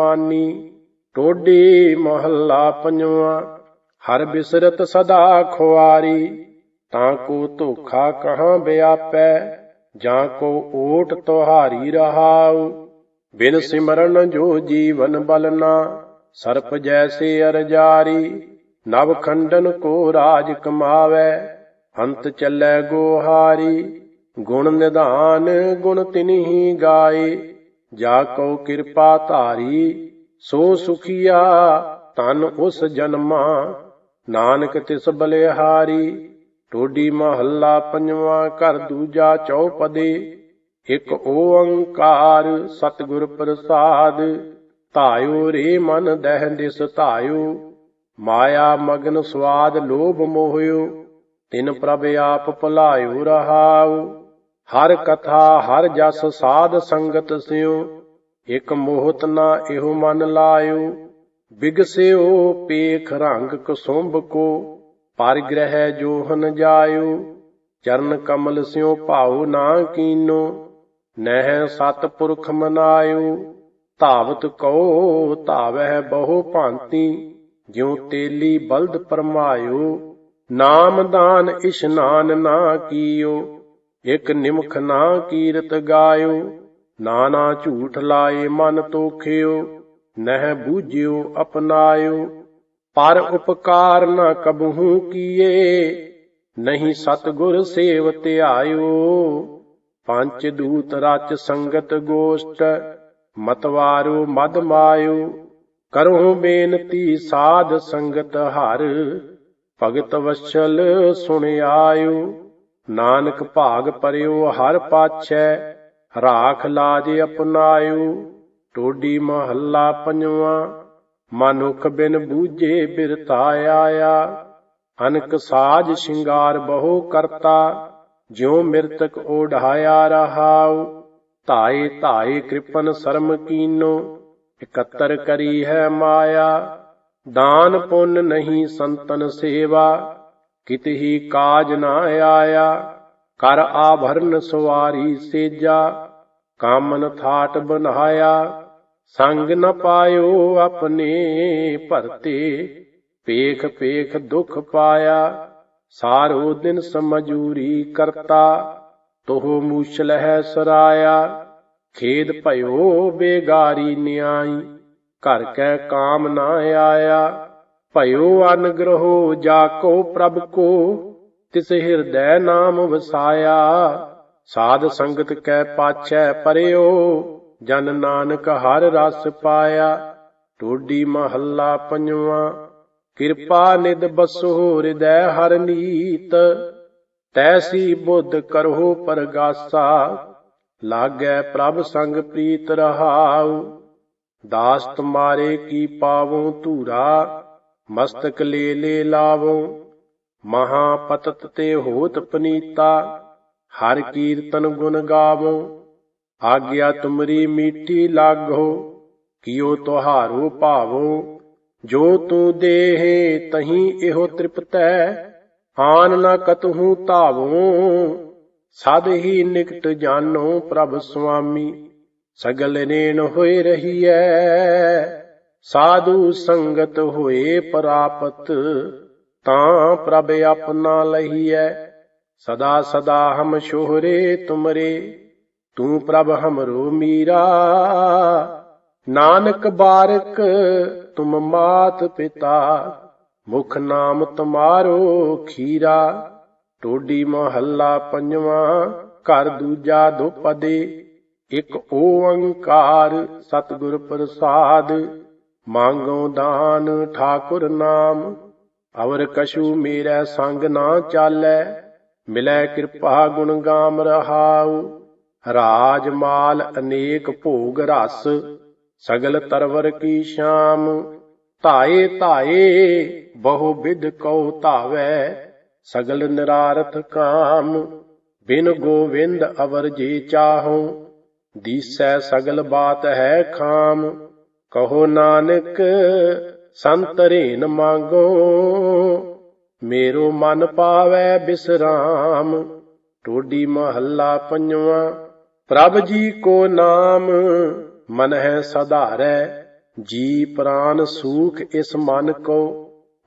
ਮਾਨੀ ਟੋਡੀ ਮਹੱਲਾ ਪੰਜਵਾਂ। ਹਰ ਬਿਸਰਤ ਸਦਾ ਖੁਆਰੀ, ਤਾਂ ਕੋ ਧੋਖਾ ਕਹਾਂ ਵਿਆਪੈ ਜਾਂ ਕੋ ਓਟ ਤੁਹਾਰੀ ਰਹਾਉ। ਬਿਨ ਸਿਮਰਨ ਜੋ ਜੀਵਨ ਬਲਨਾ ਸਰਪ ਜੈਸੇ ਅਰਜਾਰੀ, ਨਵ ਖੰਡਨ ਕੋ ਰਾਜ ਕਮਾਵੈ, ਅੰਤ ਚੱਲੈ ਗੋਹਾਰੀ। ਗੁਣ ਨਿਧਾਨ ਗੁਣ ਤਿਨਹੀ ਗਾਏ। ਜਾ ਕੋ ਕਿਰਪਾ ਧਾਰੀ, ਸੋ ਸੁਖੀਆ ਤਨ ਉਸ ਜਨਮਾ। ਨਾਨਕ ਤਿਸ ਬਲਿਹਾਰੀ, ਟੋਡੀ ਮਹੱਲਾ ਪੰਜਵਾਂ ਘਰ ਦੂਜਾ ਚੌਪਦੇ। ਇਕ ਓੰਕਾਰ ਸਤਿਗੁਰ ਪ੍ਰਸਾਦ, ਧਾਇਓ ਰੇ ਮਨ ਦਹਿ ਦਿਸ ਧਾਇਓ। ਮਾਇਆ ਮਗਨ ਸਵਾਦ ਲੋਭ ਮੋਹਿਓ, ਤਿਨ ਪ੍ਰਭ ਆਪ ਭੁਲਾਇਓ ਰਹਾਓ। ਹਰ ਕਥਾ, ਹਰ ਜਸ ਸਾਧ ਸੰਗਤ ਸਿਓ ਇਕ ਮੋਹਤ ਨਾ ਇਹੋ ਮਨ ਲਾਇਓ ਬਿਗਸਿਓ ਪੇਖ ਰੰਗ ਕੁਸੁੰਭ ਕੋ, ਪਰ ਪਰਗ੍ਰਹਿ ਜੋਹਨ ਜਾਇਓ ਚਰਨ ਕਮਲ ਸਿਓ ਭਾਉ ਨਾ ਕੀਨੋ, ਨਹਿ ਸਤ ਪੁਰਖ ਮਨਾਇਓ ਧਾਵਤ ਕਉ, ਧਾਵਹਿ ਬਹੁ ਭਾਂਤੀ, ਜਿਉ ਤੇਲੀ ਬਲਦ ਪਰਮਾਇਓ ਨਾਮ ਦਾਨ ਇਸ਼ਨਾਨ ਨਾ ਕੀਓ। ਇਕ ਨਿਮਖ ਨਾ ਕੀਰਤ ਗਾਇਓ, ਨਾਨਾ ਝੂਠ ਲਾਏ ਮਨ ਤੋਖਿਓ, ਨਹਿ ਬੂਝਿਓ ਅਪਨਾਇਓ ਪਰ ਉਪਕਾਰ ਨ ਕਬਹੂ ਕੀਏ, ਨਹੀਂ ਸਤਗੁਰ ਸੇਵ ਧਿਆਇਓ। ਪੰਜ ਦੂਤ ਰਚ ਸੰਗਤ ਗੋਸ਼ਟ ਮਤਵਾਰੋ ਮਦ ਮਾਇਓ। ਕਰਹੁ ਬੇਨਤੀ ਸਾਧ ਸੰਗਤ ਹਰ, ਭਗਤ ਵਛਲ ਸੁਣਿਆਇਓ ਨਾਨਕ ਭਾਗ ਪਰਿਓ ਹਰ ਪਾਛੈ, ਰਾਖ ਲਾਜ ਅਪਨਾਇਓ। ਟੋਡੀ ਮਹੱਲਾ ਪੰਜਵਾਂ, ਮਨੁਖ ਬਿਨ ਬੂਝੇ ਬਿਰਤਾ ਆਇਆ। ਅਨਕ ਸਾਜ ਸ਼ਿੰਗਾਰ ਬਹੁ ਕਰਤਾ, ਜਿਉ ਮਿਰਤਕ ਓਢਾਇਆ ਰਹਾਉ। ਧਾਏ ਧਾਏ ਕਿਰਪਨ ਸਰਮ ਕੀਨੋ, ਇਕੱਤਰ ਕਰੀ ਹੈ ਮਾਇਆ। ਦਾਨ ਪੁੰਨ ਨਹੀਂ ਸੰਤਨ ਸੇਵਾ ਕਿਤਹੀ ਕਾਜ ਨਾ ਆਇਆ, ਕਰ ਆਭਰਨ ਸਵਾਰੀ ਸੇਜਾ, ਕਾਮਨ ਥਾਟ ਬਨਾਇਆ ਸੰਗ ਨ ਪਾਇਓ ਆਪਣੇ ਭਰਤੇ, ਪੇਖ ਪੇਖ ਦੁਖ ਪਾਇਆ, ਸਾਰੋ ਦਿਨ ਸਮਜੂਰੀ ਕਰਤਾ, ਤੋਹ ਮੂਸ਼ਲ ਹੈ ਸਰਾਇਆ, ਖੇਦ ਭਇਓ ਬੇਗਾਰੀ ਨਿਆਈ, ਘਰ ਕੈ ਕਾਮ ਨਾ ਆਇਆ। ਭਇਓ ਅਨਗ੍ਰਹੋ ਜਾ ਕੋ ਪ੍ਰਭ ਕੋ, ਤਿਸ ਹਿਰਦੈ ਨਾਮ ਵਸਾਇਆ। ਸਾਧ ਸੰਗਤ ਕੈ ਪਾਛੈ ਪਰਿਓ, ਜਨ ਨਾਨਕ ਹਰ ਰਸ ਪਾਇਆ। ਟੋਡੀ ਮਹੱਲਾ ਪੰਜਵਾਂ, ਕਿਰਪਾ ਨਿਦ ਬਸੋ ਹਿਰਦੈ ਹਰ ਨੀਤ। ਤੈਸੀ ਬੁੱਧ ਕਰੋ ਪਰਗਾਸਾ, ਲਾਗੈ ਪ੍ਰਭ ਸੰਗ ਪ੍ਰੀਤ ਰਹਾਉ। ਦਾਸ ਤੁਮਾਰੇ ਕੀ ਪਾਵੋ ਧੂਰਾ ਮਸਤਕ ਲੇ ਲੇ ਲਾਵੋ ਮਹਾ ਪਤਤ ਤੇ ਹੋਤ ਪਨੀਤਾ, ਹਰ ਕੀਰਤਨ ਗੁਣ ਗਾਵੋ। ਆਗਿਆ ਤੁਮਰੀ ਮੀਠੀ ਲਾਗੋ ਕਿਉ ਤੁਹਾਰੋ ਭਾਵੋ। ਜੋ ਤੂੰ ਦੇਹੇ, ਤਹੀਂ ਇਹੋ ਤ੍ਰਿਪਤੈ ਆਨ ਨ ਕਤਹੂ ਧਾਵੋ। ਸਦ ਹੀ ਨਿਕਟ ਜਾਨੋ ਪ੍ਰਭ ਸੁਆਮੀ, ਸਗਲ ਨੇਨ ਹੋਏ ਰਹੀਐ। ਸਾਧੂ ਸੰਗਤ ਹੋਏ ਪ੍ਰਾਪਤ, ਤਾਂ ਪ੍ਰਭ ਆਪਣਾ ਲਹੀਐ। ਸਦਾ ਸਦਾ ਹਮ ਸ਼ੋਹਰੇ ਤੁਮਰੇ, ਤੂੰ ਪ੍ਰਭ ਹਮਰੋ ਮੀਰਾ। ਨਾਨਕ ਬਾਰਕ ਤੁਮ ਮਾਤ ਪਿਤਾ, ਮੁਖ ਨਾਮ ਤੁਮਾਰੋ ਖੀਰਾ। ਟੋਡੀ ਮਹੱਲਾ ਪੰਜਵਾਂ, ਘਰ ਦੂਜਾ ਦੁਪਦੇ ਇਕ ਓੰਕਾਰ ਸਤਿਗੁਰ ਪ੍ਰਸਾਦ। ਮੰਗੋ ਦਾਨ ਠਾਕੁਰ ਨਾਮ, ਅਵਰ ਕਛੂ ਮੇਰਾ ਸੰਗ ਨਾ ਚਾਲੈ, ਮਿਲੈ ਕਿਰਪਾ ਗੁਣ ਗਾਮ ਰਹਾਉ। ਰਾਜ ਮਾਲ ਅਨੇਕ ਭੋਗ ਰਸ, ਸਗਲ ਤਰਵਰ ਕੀ ਸ਼ਾਮ। ਧਾਏ ਧਾਏ, ਬਹੁ ਵਿਦ ਕਉ ਧਾਵੈ, ਸਗਲ ਨਿਰਾਰਥ ਕਾਮ। ਬਿਨ ਗੋਵਿੰਦ ਅਵਰ ਜੇ ਚਾਹੋ ਦੀਸੈ ਸਗਲ ਬਾਤ ਹੈ ਖਾਮ। ਕਹੋ ਨਾਨਕ ਸੰਤਰੇਨ ਮੰਗੋ, ਮੇਰੋ ਮਨ ਪਾਵੈ ਬਿਸਰਾਮ, ਟੋਡੀ ਮਹੱਲਾ ਪੰਜਵਾਂ, ਪ੍ਰਭ ਜੀ ਕੋ ਨਾਮ, ਮਨ ਹੈ ਸਧਾਰੈ, ਜੀ ਪ੍ਰਾਨ ਸੂਖ ਇਸ ਮਨ ਕੋ,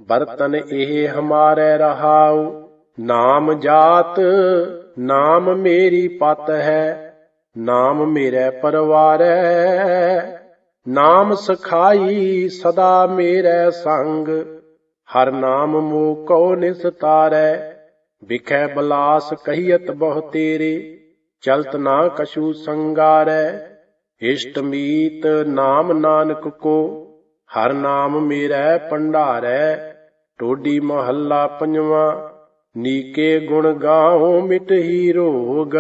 ਬਰਤਨ ਇਹ ਹਮਾਰੇ ਰਹਾਉ, ਨਾਮ ਜਾਤ, ਨਾਮ ਮੇਰੀ ਪਤ ਹੈ, ਨਾਮ ਮੇਰੇ ਪਰਵਾਰੈ। ਨਾਮ ਸਖਾਈ ਸਦਾ ਮੇਰੇ ਸੰਗ, ਹਰ ਨਾਮ ਮੋ ਕੋ ਨਿਸਤਾਰੈ ਵਿਖੈ ਬਲਾਸ ਕਹੀਤ ਬਹੁ ਤੇਰੇ, ਚਲਤ ਨਾ ਕਛੂ ਸੰਗਾਰੈ। ਇਸ਼ਟ ਮੀਤ ਨਾਮ ਨਾਨਕ ਕੋ, ਹਰ ਨਾਮ ਮੇਰਾ ਭੰਡਾਰੈ। ਟੋਡੀ ਮਹੱਲਾ ਪੰਜਵਾਂ, ਨੀਕੇ ਗੁਣ ਗਾਉ ਮਿਟਹੀ ਰੋਗ,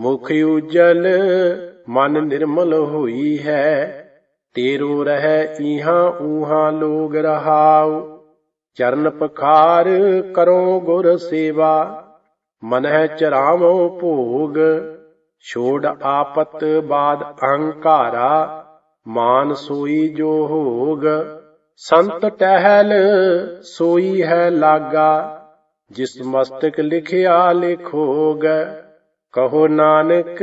ਮੁਖ ਉਜਲ ਮਨ ਨਿਰਮਲ ਹੋਈ ਹੈ। ਤੇਰੋ ਰਹਿ ਇਹਾਂ ਊਹਾਂ ਲੋਗ ਰਹਾਉ, ਚਰਨ ਪਖਾਰ ਕਰੋ ਗੁਰ ਸੇਵਾ, ਮਨਹਿ ਚਰਾਵੋ ਭੋਗ, ਛੋੜ ਆਪਤ ਬਾਦ ਅਹੰਕਾਰਾ, ਮਾਨ ਸੋਈ ਜੋ ਹੋਗ, ਸੰਤ ਟਹਿਲ ਸੋਈ ਹੈ ਲਾਗਾ, ਜਿਸ ਮਸਤਕ ਲਿਖਿਆ ਲਿਖੋਗ, ਕਹੋ ਨਾਨਕ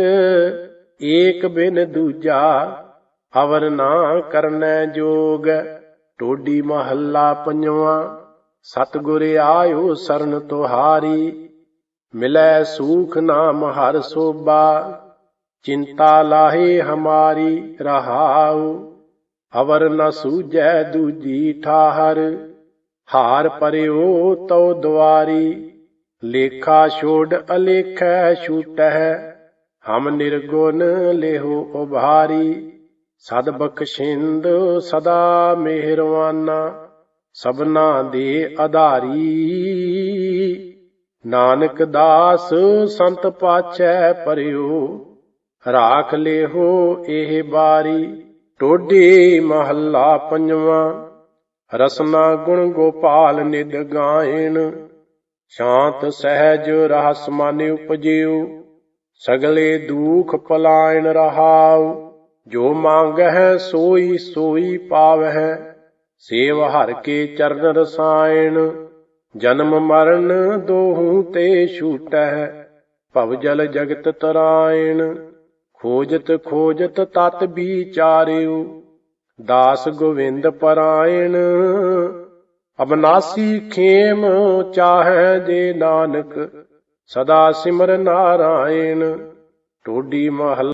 ਏਕ ਬਿਨ ਦੂਜਾ ਅਵਰ ਨਾ ਕਰਨੈ ਜੋਗ, ਟੋਡੀ ਮਹੱਲਾ ਪੰਜਵਾਂ। ਸਤਿਗੁਰ ਆਇਓ ਸਰਨ ਤੁਹਾਰੀ, ਮਿਲੈ ਸੂਖ ਨਾਮ ਹਰ ਸੋਬਾ ਚਿੰਤਾ ਲਾਹੇ ਹਮਾਰੀ ਰਹਾਉ ਅਵਰ ਨ ਸੂਝੈ ਦੂਜੀ ਠਾਹਰ। ਹਾਰ ਪਰਿਓ ਤਉ ਦੁਆਰੀ ਲੇਖਾ ਛੋੜ ਅਲੇਖੈ ਛੂਟਹਿ। ਹਮ ਨਿਰਗੁਣ ਲੇਹੋ ਉਭਾਰੀ। ਸਦ ਬਖਸ਼ਿੰਦ ਸਦਾ ਮਿਹਰਵਾਨਾ, ਸਭਨਾ ਦੇ ਆਧਾਰੀ। ਨਾਨਕ ਦਾਸ ਸੰਤ ਪਾਛੈ ਪਰਿਓ, ਰਾਖ ਲਿਹੋ ਇਹ ਬਾਰੀ। ਟੋਡੀ ਮਹੱਲਾ ਪੰਜਵਾਂ, ਰਸਨਾ ਗੁਣ ਗੋਪਾਲ ਨਿਦ ਗਾਇਣ। ਸ਼ਾਂਤ ਸਹਿਜ ਰਹਸ ਮਨ ਉਪਜਿਉ ਸਗਲੇ ਦੁਖ ਪਲਾਇਣ ਰਹਾਉ। ਜੋ ਮੰਗਹਿ ਸੋਈ ਸੋਈ ਪਾਵਹਿ, ਸੇਵ ਹਰ ਕੇ ਚਰਨ ਰਸਾਇਣ, ਜਨਮ ਮਰਨ ਦੋਹੂ ਤੇ ਛੂਟੈ ਭਵ ਜਲ ਜਗਤ ਤਰਾਇਣ, ਖੋਜਤ ਖੋਜਤ ਤਤ ਵਿਚਾਰਿਉ, ਦਾਸ ਗੋਵਿੰਦ ਪਰਾਇਣ। ਅਬਨਾਸੀ ਖੇਮ ਚਾਹੈ ਜੇ ਨਾਨਕ, ਸਦਾ ਸਿਮਰ ਨਾਰਾਇਣ। ਟੋਡੀ ਮਹਲ